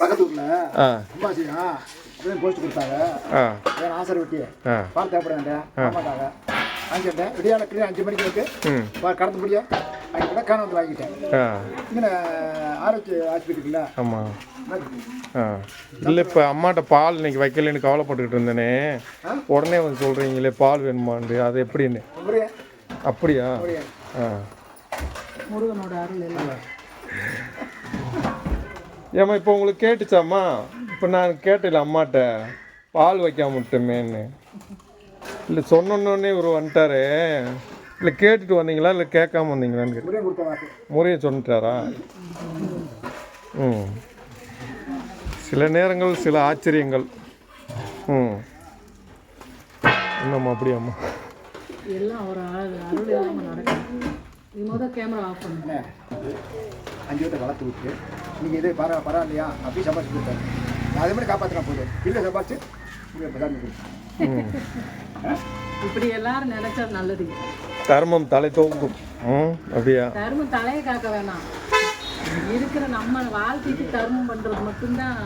பக்கத்து ஊர்ல அப்படியே போஸ்ட் கொடுத்தாங்க. ஆ. என் ஆசர் வெட்டி. பால் தேவைப்படுங்க ஆமாட்டாங்க வாங்கிட்டேன் விடியால கிளியா அஞ்சு மணிக்கு இருக்கு. கடந்து முடியும் வாங்கிட்டேன் காண வந்து வாங்கிட்டேன். ஆ. இங்கே ஆரோக்கிய ஆஸ்பத்திரிக்குல்ல ஆமாம் ஆ. இல்லை இப்போ அம்மாட்ட பால் இன்னைக்கு வைக்கலைன்னு கவலைப்பட்டுக்கிட்டு இருந்தேனே. உடனே வந்து சொல்கிறீங்களே பால் வேணுமான்னு அது எப்படின்னு? அப்படியா? ஆ. முருகனோட அருள் எல்லாம். ஏம்மா இப்போ உங்களுக்கு கேட்டுச்சாம்மா? இப்போ நான் கேட்டல அம்மாட்ட பால் வைக்காம விட்டமேன்னு இல்லை சொன்னோன்னே இவர் வந்துட்டாரு. இல்லை கேட்டுட்டு வந்தீங்களா? இல்லை கேட்காம வந்தீங்களான்னு வாக்கு முறையை சொல்லிட்டாரா? ம். சில நேரங்கள் சில ஆச்சரியங்கள். ம். என்னம்மா அப்படியாம்மா எல்லாம் ஒரு அருள் நடக்கும் கேமரா ஆஃப் பண்ணு என்ன அஞ்சு வீட்டை வளர்த்து விட்டு நீங்கள் இதே பரவ பரவாயில்லையா அப்படி சம்பாதிச்சு கொடுத்தாரு. நான் அதே மாதிரி காப்பாற்றினா போதும். இல்லை சம்பாதிச்சு இப்படி எல்லாரும் நினைச்சா நல்லது. தர்மம் தலை தோங்கும். ம் அப்படியா? தர்மம் தலையை காக்க வேணாம். இருக்கிற நம்ம வாழ்க்கைக்கு தர்மம் பண்றது மட்டும்தான்